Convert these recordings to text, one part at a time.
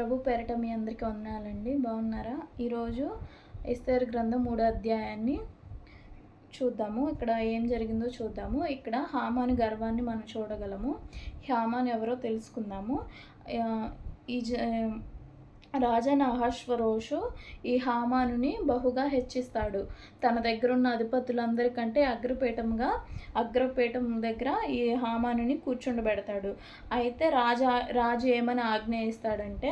ప్రభు పేరట మీ అందరికీ వందనాలండి. బాగున్నారా? ఈరోజు ఎస్తేర్ గ్రంథం మూడో అధ్యాయాన్ని చూద్దాము. ఇక్కడ ఏం జరిగిందో చూద్దాము. ఇక్కడ హామాని గర్వాన్ని మనం చూడగలము. హామాన్ ఎవరో తెలుసుకుందాము. ఈ ఈ జ రాజైన అహశ్వరోషు ఈ హామానుని బహుగా హెచ్చిస్తాడు. తన దగ్గర ఉన్న అధిపతులందరికంటే అగ్రపీఠంగా అగ్రపీఠం దగ్గర ఈ హామానుని కూర్చుండబెడతాడు. అయితే రాజా రాజు ఏమని ఆజ్ఞయిస్తాడంటే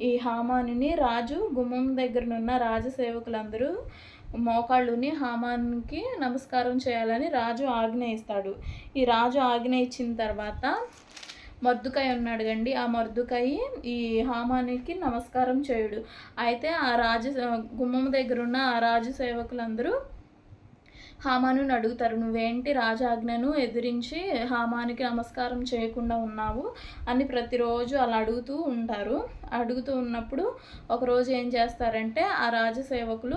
ఈ హామానుని రాజు గుమ్మం దగ్గరనున్న రాజసేవకులందరూ మోకాళ్ళుని హామాన్కి నమస్కారం చేయాలని రాజు ఆజ్ఞ ఇస్తాడు ఈ రాజు ఆజ్ఞ ఇచ్చిన తర్వాత మర్దుకాయ ఉన్నాడు కండి ఆ మర్దుకాయ ఈ హామానికి నమస్కారం చేయుడు. అయితే ఆ రాజ గుమ్మం దగ్గర ఉన్న ఆ రాజు సేవకులందరూ హామాను అడుగుతారు. నువ్వేంటి రాజాజ్ఞను ఎదిరించి హామానికి నమస్కారం చేయకుండా ఉన్నావు? అని ప్రతిరోజు అలా అడుగుతూ ఉంటారు. అడుగుతూ ఉన్నప్పుడు ఒకరోజు ఏం చేస్తారంటే ఆ రాజసేవకులు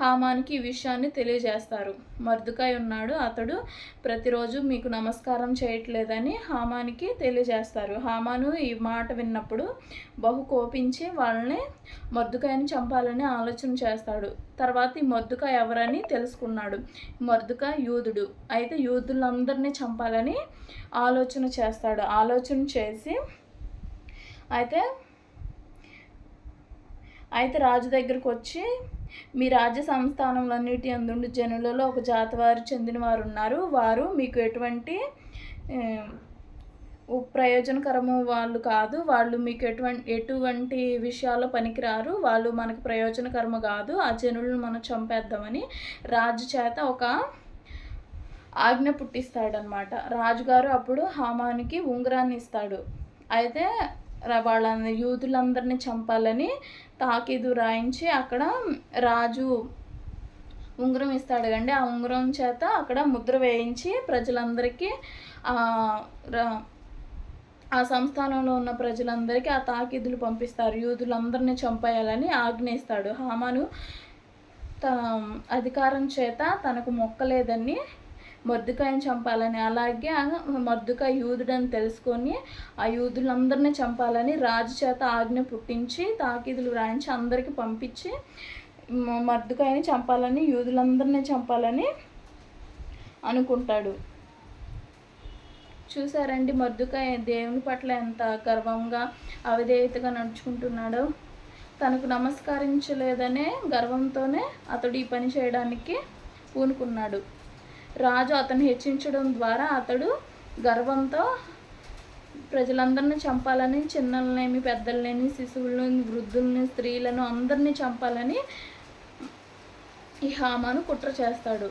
హామానికి ఈ విషయాన్ని తెలియజేస్తారు. మర్దుకాయ్ ఉన్నాడు అతడు ప్రతిరోజు మీకు నమస్కారం చేయట్లేదని హామానికి తెలియజేస్తారు. హామాను ఈ మాట విన్నప్పుడు బహు కోపించి వాళ్ళని మర్దుకాయని చంపాలని ఆలోచన చేస్తాడు. తర్వాత ఈ మర్దుకాయ ఎవరని తెలుసుకున్నాడు. మరుదుక యూదుడు. అయితే యూదులందరినీ చంపాలని ఆలోచన చేస్తాడు. ఆలోచన చేసి అయితే అయితే రాజు దగ్గరకు వచ్చి మీ రాజ్య సంస్థానంలన్నిటి అందుండి జనులలో ఒక జాతి వారు చెందిన వారు ఉన్నారు వారు మీకు ఎటువంటి ప్రయోజనకరము వాళ్ళు కాదు. వాళ్ళు మీకు ఎటువంటి ఎటువంటి విషయాల్లో పనికిరారు. వాళ్ళు మనకు ప్రయోజనకరము కాదు. ఆ జనులను మనం చంపేద్దామని రాజు చేత ఒక ఆజ్ఞ పుట్టిస్తాడనమాట రాజుగారు అప్పుడు హామానికి ఉంగరాన్ని ఇస్తాడు. అయితే వాళ్ళ యూదులందరినీ చంపాలని తాకీదు రాయించి అక్కడ రాజు ఉంగరం ఇస్తాడు కండి. ఆ ఉంగరం చేత అక్కడ ముద్ర వేయించి ప్రజలందరికీ ఆ, సంస్థానంలో ఉన్న ప్రజలందరికీ ఆ తాకిదులు పంపిస్తారు. యూదులందరినీ చంపేయాలని ఆజ్ఞయిస్తాడు హామాను తన అధికారం చేత తనకు మొక్కలేదని మర్దుకాయని చంపాలని అలాగే మర్దుకాయ యూదుడని తెలుసుకొని ఆ యూదులందరినీ చంపాలని రాజు చేత ఆజ్ఞ పుట్టించి తాకీదులు రాయించి అందరికీ పంపించి మర్దుకాయని చంపాలని యూదులందరినీ చంపాలని అనుకుంటాడు. చూసారండి మర్దుకాయ దేవుని పట్ల ఎంత గర్వంగా అవిధేయతగా నడుచుకుంటున్నాడో. తనకు నమస్కరించలేదనే గర్వంతోనే అతడు ఈ పని చేయడానికి పూనుకున్నాడు. రాజు అతను హెచ్చించడం ద్వారా అతడు గర్వంతో ప్రజలందరినీ చంపాలని చిన్నలనేమి పెద్దలనేమి శిశువులని వృద్ధుల్ని స్త్రీలను అందరినీ చంపాలని ఈ హామాను కుట్ర చేస్తాడు.